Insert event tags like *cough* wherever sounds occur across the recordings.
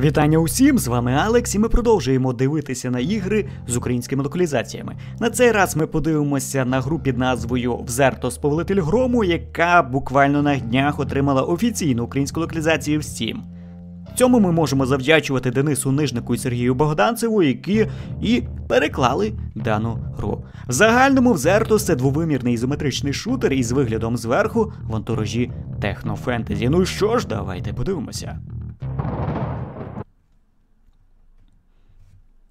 Вітання усім! З вами Алекс, і ми продовжуємо дивитися на ігри з українськими локалізаціями. На цей раз ми подивимося на гру під назвою Взертос Повелитель Грому, яка буквально на днях отримала офіційну українську локалізацію в Steam. Цьому ми можемо завдячувати Денису Нижнику і Сергію Богданцеву, які і переклали дану гру. В загальному Взертос це двовимірний ізометричний шутер із виглядом зверху в антуражі технофентезі. Ну і що ж, давайте подивимося.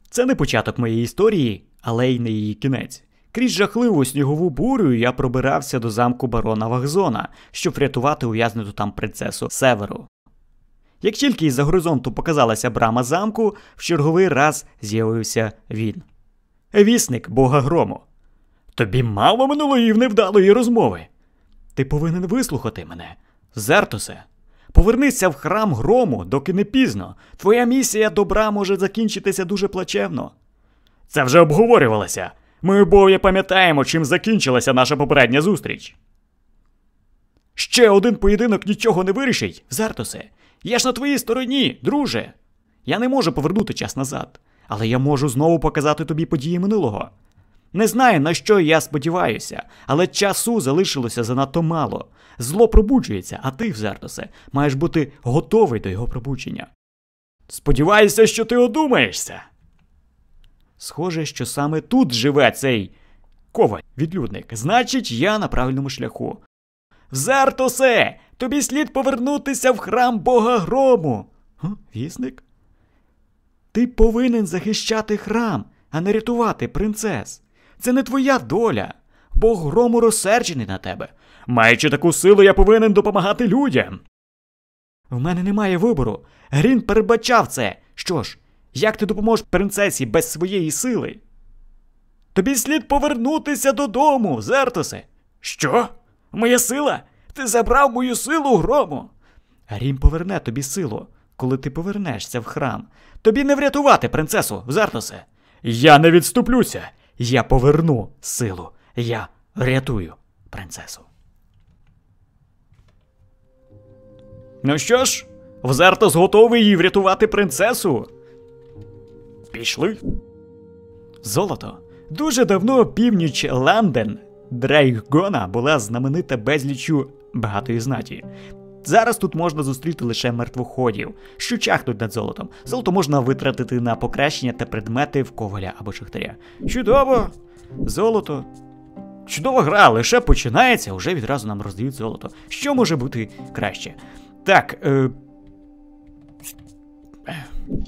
Це не початок моєї історії, але й не її кінець. Крізь жахливу снігову бурю я пробирався до замку барона Вагзона, щоб врятувати ув'язнуту там принцесу Северу. Як тільки із за горизонту показалася брама замку, в черговий раз з'явився він. Вісник бога грому. Тобі мало минулої невдалої розмови. Ти повинен вислухати мене, Зертосе. Повернися в храм грому, доки не пізно. Твоя місія добра може закінчитися дуже плачевно. Це вже обговорювалося. Ми обоє пам'ятаємо, чим закінчилася наша попередня зустріч. Ще один поєдинок нічого не вирішить, Зартосе. Я ж на твоїй стороні, друже. Я не можу повернути час назад, але я можу знову показати тобі події минулого. Не знаю, на що я сподіваюся, але часу залишилося занадто мало. Зло пробуджується, а ти, Зертосе, маєш бути готовий до його пробудження. Сподіваюся, що ти одумаєшся. Схоже, що саме тут живе цей коваль, відлюдник. Значить, я на правильному шляху. Зертосе, тобі слід повернутися в храм Бога грому. Вісник? Ти повинен захищати храм, а не рятувати принцес. Це не твоя доля. Бог грому розсерджений на тебе. Маючи таку силу, я повинен допомагати людям. В мене немає вибору. Грін передбачав це. Що ж, як ти допоможеш принцесі без своєї сили? Тобі слід повернутися додому, Зертосе. Що? Моя сила? Ти забрав мою силу грому. Грім поверне тобі силу, коли ти повернешся в храм. Тобі не врятувати принцесу, Зертосе. Я не відступлюся. Я поверну силу. Я врятую принцесу. Ну що ж, Взертос готовий їй врятувати принцесу. Пішли. Золото. Дуже давно північ Ланден Дрейгона була знаменита безліччю багатої знаті. Зараз тут можна зустріти лише мертвоходів, що чахнуть над золотом. Золото можна витратити на покращення та предмети в коваля або шахтаря. Чудово! Золото. Чудова гра, лише починається, вже відразу нам роздають золото. Що може бути краще? Так. Е...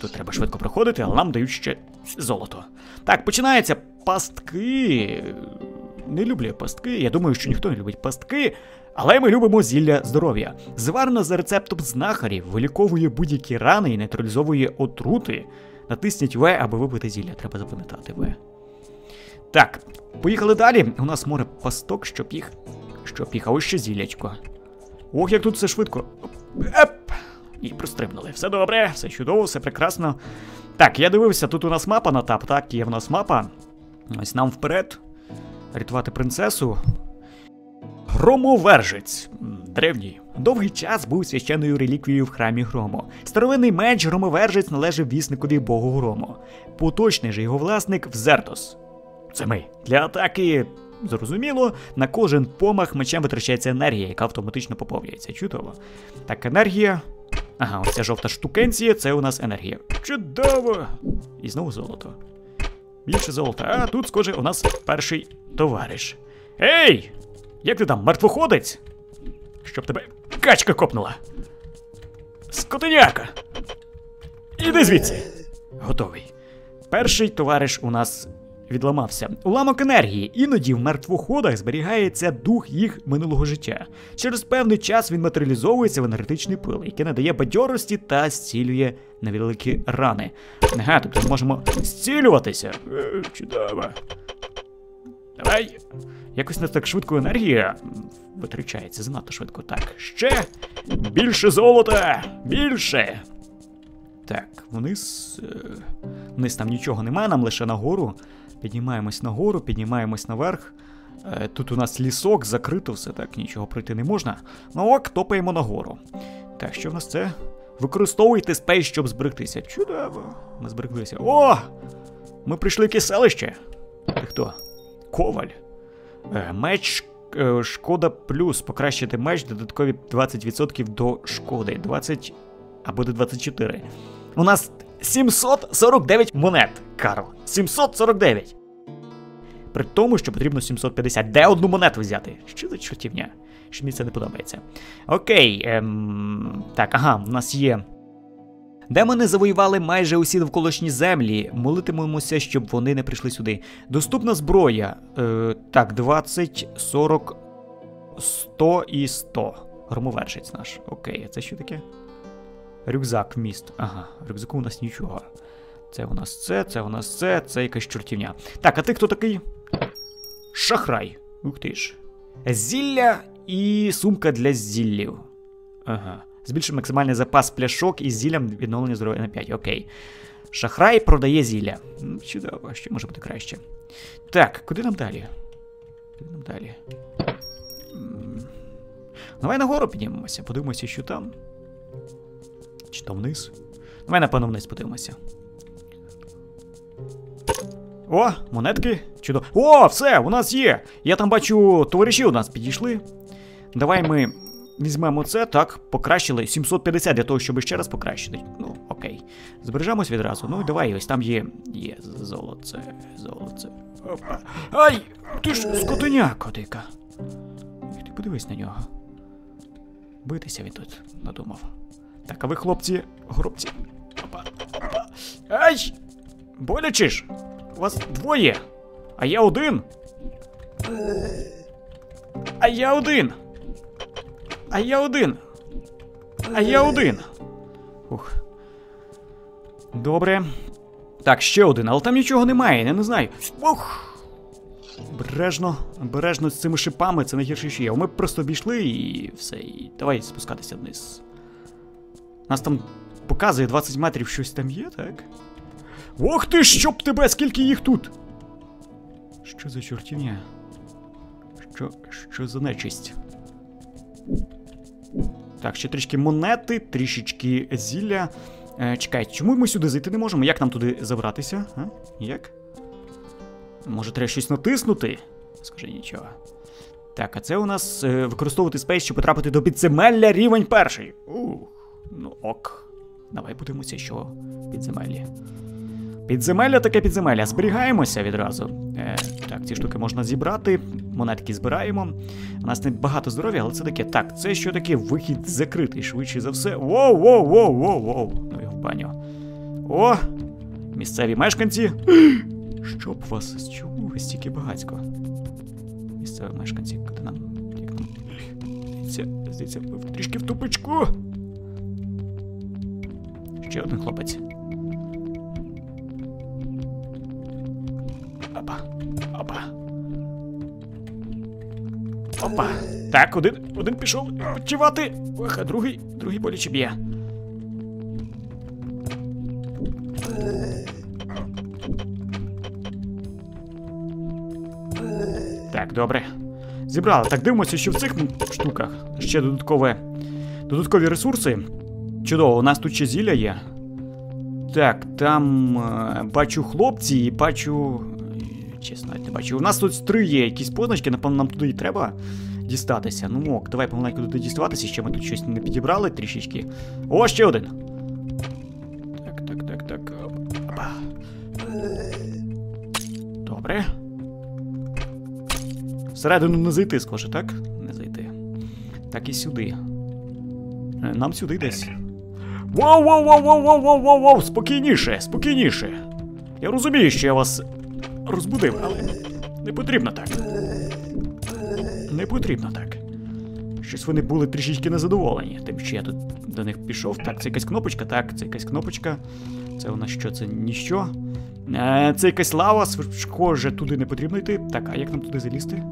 Тут треба швидко проходити, але нам дають ще золото. Так, починається пастки. Не люблю пастки. Я думаю, що ніхто не любить пастки. Але ми любимо зілля здоров'я. Зварено за рецептом знахарів, виліковує будь-які рани і нейтралізовує отрути. Натисніть В, аби випити зілля. Треба запам'ятати В. Так, поїхали далі. У нас море пасток, щоб їх. Щоб їх, а ось ще зіллячко. Ох, як тут все швидко. Еп! І прострибнули. Все добре, все чудово, все прекрасно. Так, я дивився, тут у нас мапа на тап, так, є в нас мапа. Ось нам вперед. Рятувати принцесу. Громовержець. Древній. Довгий час був священною реліквією в храмі Грому. Старовинний меч громовержець належав вісникові богу Грому. Поточний же його власник Взертос. Це ми. Для атаки. Зрозуміло, на кожен помах мечем витрачається енергія, яка автоматично поповнюється. Чудово. Так, енергія. Ага, ось ця жовта штукенція, це у нас енергія. Чудово! І знову золото. Більше золота. А тут, схоже, у нас перший товариш. Ей! Як ти там, мертвоходець? Щоб тебе качка копнула. Скотиняка! Іди звідси. Готовий. Перший товариш у нас відламався. Уламок енергії. Іноді в мертвоходах зберігається дух їх минулого життя. Через певний час він матеріалізовується в енергетичний пил, який надає бадьорості та зцілює невеликі рани. Ага, тобто ми можемо зцілюватися. Е, Чудово. Давай. Якось не так швидко енергія витрачається занадто швидко. Так, ще більше золота! Більше! Так, вниз. е, Вниз там нічого немає, нам лише нагору. Піднімаємось нагору, піднімаємось наверх. Е, Тут у нас лісок, закрито все так, нічого пройти не можна. Ну ок, топаємо нагору. Так, що в нас це? Використовуйте спейс, щоб зберегтися. Чудово. Ми збереглися. О! Ми прийшли в. Ти хто? Коваль. Е, меч е, шкода плюс. Покращити меч, додаткові 20% до шкоди. 20 або до 24. У нас 749 монет, Карл. 749. При тому, що потрібно 750. Де одну монету взяти? Що за чортівня? Що мені це не подобається. Окей. Ем... Так, ага, у нас є. Демони завоювали майже усі навколишні землі. Молитимемося, щоб вони не прийшли сюди. Доступна зброя. Е, так, 20, 40, 100 і 100. Громовершець наш. Окей, а це що таке? Рюкзак вміст. Ага, рюкзаку у нас нічого. Це у нас це, це у нас це, це якась чортівня. Так, а ти хто такий? Шахрай. Ух ти ж. Зілля і сумка для зіллів. Ага. Збільшує максимальний запас пляшок із зіллям відновлення здоров'я на 5. Окей. Шахрай продає зілля. Чудово, що може бути краще. Так, куди нам далі? Куди нам далі? Давай нагору піднімемося, подивимося, що там. Чи то вниз? Давай, напевно, вниз подивимося. О, монетки. Чудово. О, все, у нас є. Я там бачу, товариші у нас підійшли. Давай ми візьмемо це, так, покращили 750 для того, щоб ще раз покращити. Ну, окей. Збережемось відразу. Ну, давай, ось там є. Є золоце, золоце. Опа. Ай! Ти ж скотиняка дика. Ти подивись на нього. Битися він тут надумав. Так, а ви, хлопці, хлопці. Опа, опа. Ай! Боляче ж! У вас двоє! А я один! А я один! А я один! А я один! Ух. Добре. Так, ще один, але там нічого немає, я не знаю. Ух! Обережно, обережно з цими шипами, це найгірше, що є. Ми просто обійшли і все. І давай спускатися вниз. Нас там показує 20 метрів щось там є, так? Ох ти, щоб тебе, скільки їх тут! Що за чортівня? Що, що за нечисть? Так, ще трішки монети, трішечки зілля. Е, чекай, чому ми сюди зайти не можемо? Як нам туди забратися? А? Як? Може, треба щось натиснути? Скажи нічого. Так, а це у нас е, використовувати спейс, щоб потрапити до підземелля рівень перший. Ух, ну ок. Давай подивимося, що підземеллі. Підземелля таке підземелля. Зберігаємося відразу. Е, так, ці штуки можна зібрати, монетки збираємо. У нас не багато здоров'я, але це таке. Так, це що таке? Вихід закритий, швидше за все. Воу, воу, воу, воу, воу. Ну його в баню. О! Місцеві мешканці. *gasps* Щоб вас, чому ви стільки багацько? Місцеві мешканці, куди нам. Як. Здається, здається, трішки в тупичку. Ще один хлопець. Опа. Так, один, один пішов відчувати. Ох, а другий, другий боляче б'є. Так, добре. Зібрали. Так, дивимося, що в цих штуках ще додаткове, додаткові ресурси. Чудово, у нас тут ще зілля є. Так, там е, бачу хлопці і бачу. Чесно, навіть не бачу. У нас тут три є якісь позначки, напевно, нам туди і треба дістатися. Ну мок, давай помаленьку туди діставатися, ще ми тут щось не підібрали трішечки. О, ще один. Так, так, так, так. Опа. Добре. Всередину не зайти, схоже, так? Не зайти. Так і сюди. Е, Нам сюди десь. Воу, воу, воу, воу, воу, воу, воу, воу, спокійніше, спокійніше. Я розумію, що я вас розбудив, але не потрібно так. Не потрібно так. Щось вони були трішечки незадоволені, тим, що я тут до них пішов. Так, це якась кнопочка, так, це якась кнопочка. Це у нас що, це ніщо. Е, це якась лава, схоже, туди не потрібно йти. Так, а як нам туди залізти?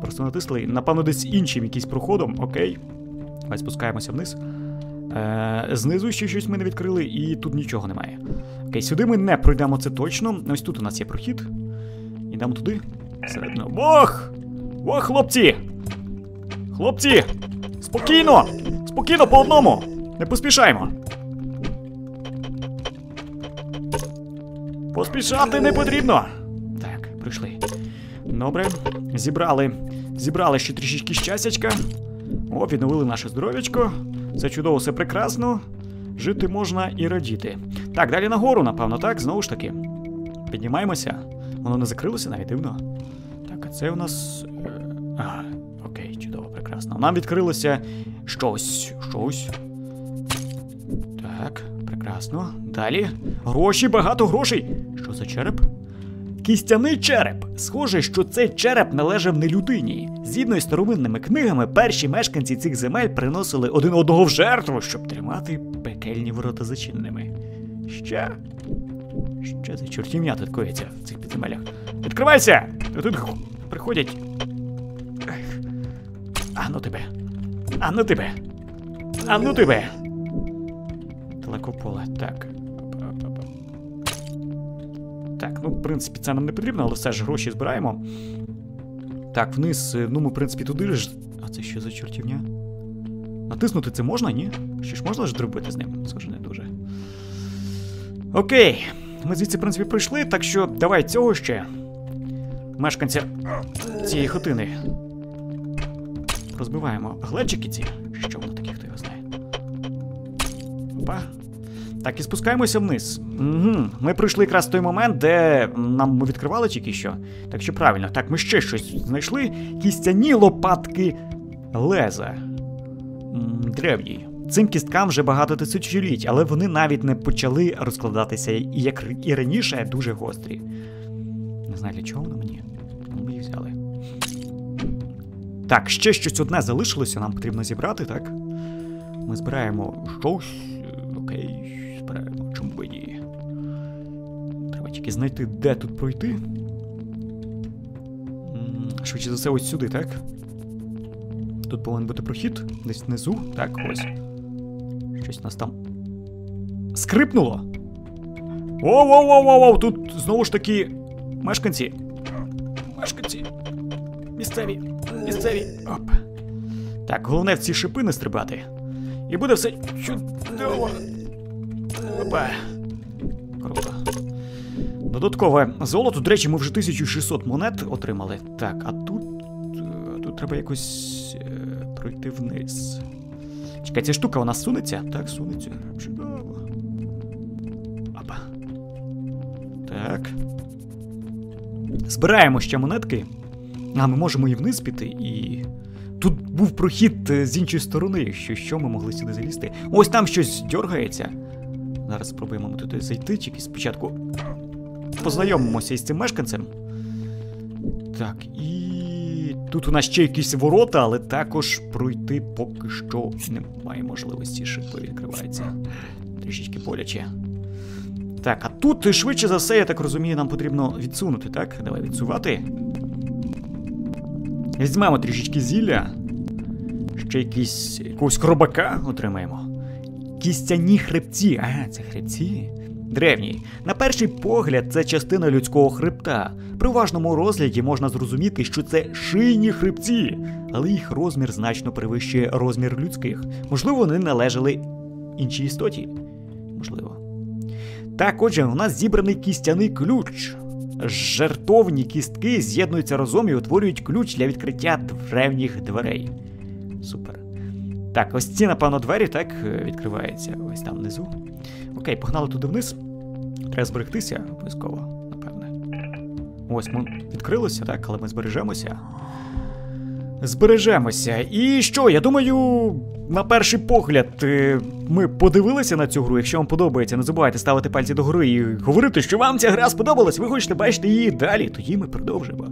Просто натисли. Напевно, десь іншим якийсь проходом, окей. Давай спускаємося вниз. Е, знизу ще щось ми не відкрили, і тут нічого немає. Окей, сюди ми не пройдемо це точно. Ось тут у нас є прохід. Ідемо туди. Середньо. Бог! О, хлопці! Хлопці! Спокійно! Спокійно по одному! Не поспішаємо! Поспішати не потрібно! Так, прийшли. Добре, зібрали. Зібрали ще трішечки щастячка. О, відновили наше здоров'ячко. Все чудово, все прекрасно. Жити можна і радіти. Так, далі нагору, напевно, так? Знову ж таки. Піднімаємося. Воно не закрилося навіть дивно. Так, а це у нас. е, А, окей, чудово, прекрасно. Нам відкрилося щось. Щось. Так, прекрасно. Далі. Гроші, багато грошей. Що за череп? Кістяний череп. Схоже, що цей череп належав не людині. Згідно із старовинними книгами, перші мешканці цих земель приносили один одного в жертву, щоб тримати пекельні ворота зачиненими. Ще. Що за чортівня тут коїться в цих підземеллях? Відкривайся! Тут приходять. А ну тебе. А ну тебе. А ну тебе. Далеко. Так. Так, ну, в принципі, це нам не потрібно, але все ж гроші збираємо. Так, вниз, е, ну ми, в принципі, туди ж. А це що за чортівня? Натиснути це можна, ні? Що ж можна ж зробити з ним? Схоже, не дуже. Окей. Ми звідси, в принципі, прийшли, так що давай цього ще. Мешканця цієї хатини. Розбиваємо глечики ці. Що воно таке, хто його знає. Опа. Так, і спускаємося вниз. Угу. Ми прийшли якраз в той момент, де нам відкривали тільки що. Так що правильно, так, ми ще щось знайшли. Кістяні лопатки леза. Древній. Цим кісткам вже багато тисячоліть, але вони навіть не почали розкладатися, і як і раніше дуже гострі. Не знаю для чого воно мені. Ми їх взяли. Так, ще щось одне залишилося, нам потрібно зібрати, так? Ми збираємо щось. Окей, збираємо, чому б і ні. Треба тільки знайти, де тут пройти. Швидше за все, ось сюди, так? Тут повинен бути прохід, десь внизу. Так, ось. Щось нас там. Скрипнуло. Воу-воу-воу-воу! Тут знову ж таки мешканці. Мешканці. Місцеві. Місцеві. Оп. Так, головне в ці шипи не стрибати. І буде все чудово. Опа. Круто. Додаткове золото, до речі, ми вже 1600 монет отримали. Так, а тут. е, Тут треба якось е, пройти вниз. Чекай, ця штука вона сунеться? Так, сунеться. Чудово. Опа. Так. Збираємо ще монетки. А, ми можемо і вниз піти, і. Тут був прохід е, з іншої сторони, якщо що, ми могли сюди залізти. Ось там щось дергається. Зараз спробуємо ми туди зайти, тільки спочатку познайомимося із цим мешканцем. Так, і тут у нас ще якісь ворота, але також пройти поки що немає можливості. Шипи відкриваються. Трішечки боляче. Так, а тут швидше за все, я так розумію, нам потрібно відсунути, так? Давай відсувати. Візьмемо трішечки зілля. Ще якийсь якогось хробака отримаємо. Кістяні хребці. А, це хребці? Древні. На перший погляд, це частина людського хребта. При уважному розгляді можна зрозуміти, що це шийні хребці, але їх розмір значно перевищує розмір людських. Можливо, вони належали іншій істоті. Можливо. Так, отже, у нас зібраний кістяний ключ. Жертовні кістки з'єднуються разом і утворюють ключ для відкриття древніх дверей. Супер. Так, ось ці, напевно, двері так відкриваються. Ось там внизу. Окей, погнали туди вниз. Треба зберегтися обов'язково. Ось ми відкрилися, так, але ми збережемося. Збережемося. І що? Я думаю, на перший погляд, е, ми подивилися на цю гру. Якщо вам подобається, не забувайте ставити пальці догори і говорити, що вам ця гра сподобалась, ви хочете бачити її далі, тоді ми продовжимо.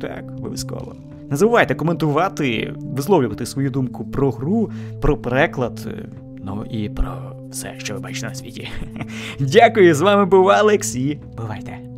Так, обов'язково. Не забувайте коментувати, висловлювати свою думку про гру, про переклад, е, ну і про все, що ви бачите на світі. *laughs* Дякую, з вами був Алекс і бувайте!